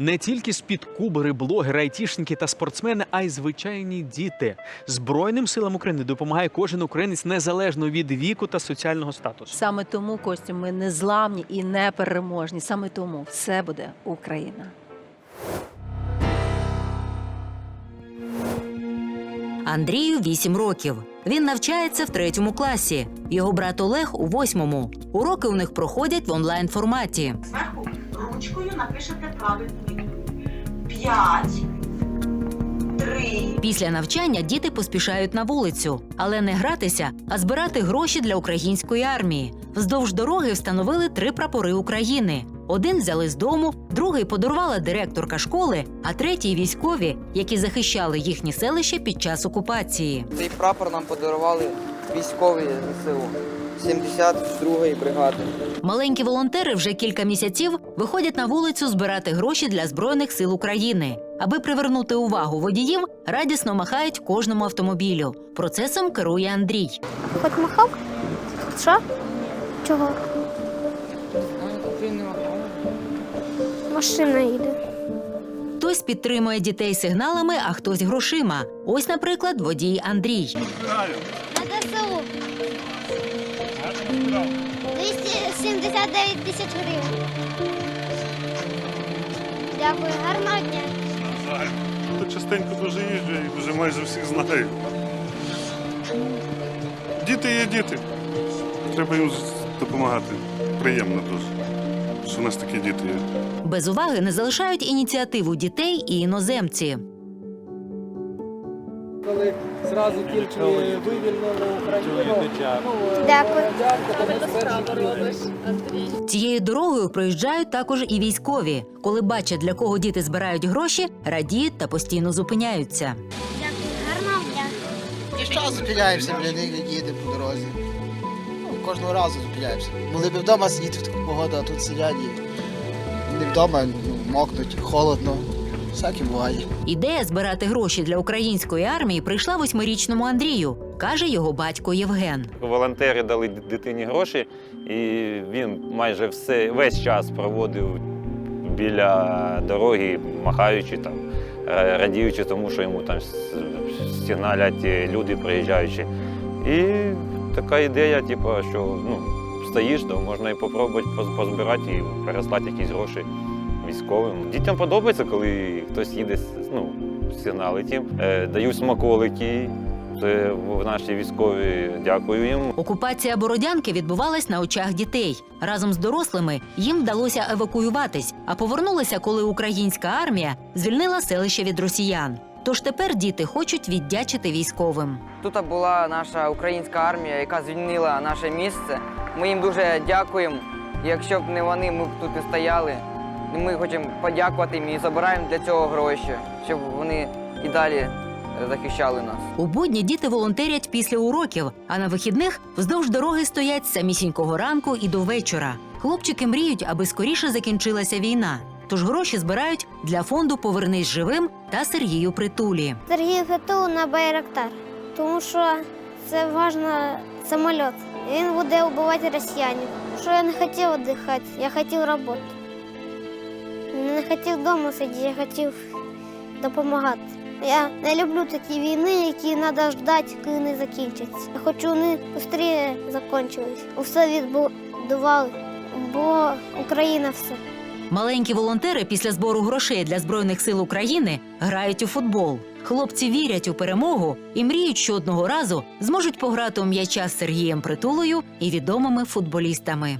Не тільки спідкубери, блогери, айтішники та спортсмени, а й звичайні діти. Збройним силам України допомагає кожен українець незалежно від віку та соціального статусу. Саме тому Костю, ми незламні і непереможні. Саме тому все буде Україна. Андрію 8 років. Він навчається в третьому класі. Його брат Олег у восьмому. Уроки у них проходять в онлайн форматі. Зверху ручкою напишете правильну. П'ять, три, Після навчання діти поспішають на вулицю, але не гратися, а збирати гроші для української армії. Вздовж дороги встановили три прапори України. Один взяли з дому, другий подарувала директорка школи, а третій військові, які захищали їхні селища під час окупації. Цей прапор нам подарували військові ЗСУ 72-ї бригади. Маленькі волонтери вже кілька місяців виходять на вулицю збирати гроші для збройних сил України. Аби привернути увагу водіїв, радісно махають кожному автомобілю. Процесом керує Андрій. Хоч махав? Що? Чого? Машина їде. Хтось підтримує дітей сигналами, а хтось грошима. Ось, наприклад, водій Андрій. На ДСУ. 279 тисяч гривень. Дякую, гарного дня. Тут частенько дуже їжджу і вже майже всіх знаю. Діти є діти. Треба їм допомагати. Приємно дуже, що у нас такі діти є. Без уваги не залишають ініціативу дітей і іноземці. Коли зразу тільки вивільнили Україну, Дякую. Цією дорогою проїжджають також і військові. Коли бачать, для кого діти збирають гроші, радіють та постійно зупиняються. Дякую, гарного дня. І що зупиняємося, і їдемо по дорозі. Ну, кожного разу зупиняємося. Могли б вдома сидіти в таку погоду, а тут сидять і не вдома, ну, мокнуть, холодно. Всяке буває. Ідея збирати гроші для української армії прийшла восьмирічному Андрію, каже його батько Євген. Волонтери дали дитині гроші, і він майже все, весь час проводив біля дороги, махаючи там, е, радіючи тому, що йому там с- сигналять люди приїжджаючи. І така ідея, типу, що ну, стоїш, то можна і попробувати позбирати і переслати якісь гроші військовим. Дітям подобається, коли хтось їде, ну, сигналить їм, е, дають смаколики. Це в наші військові дякую їм. Окупація Бородянки відбувалась на очах дітей. Разом з дорослими їм вдалося евакуюватись, а повернулися, коли українська армія звільнила селище від росіян. Тож тепер діти хочуть віддячити військовим. Тут була наша українська армія, яка звільнила наше місце. Ми їм дуже дякуємо. Якщо б не вони, ми б тут не стояли. І Ми хочемо подякувати їм і забираємо для цього гроші, щоб вони і далі е, захищали нас. У будні діти волонтерять після уроків, а на вихідних вздовж дороги стоять з самісінького ранку і до вечора. Хлопчики мріють, аби скоріше закінчилася війна. Тож гроші збирають для фонду Повернись живим та Сергію Притулі. Сергій Фетул на Байрактар, тому що це важливий самоліт. Він буде вбивати росіянів. Що я не хотів віддихати, я хотів роботи. Не хотів вдома сидіти, я хотів допомагати. Я не люблю такі війни, які треба ждати, коли вони закінчаться. Я хочу, вони швидше закінчились. Усе відбудували, бо Україна все. Маленькі волонтери після збору грошей для збройних сил України грають у футбол. Хлопці вірять у перемогу і мріють, що одного разу зможуть пограти у м'яча з Сергієм Притулою і відомими футболістами.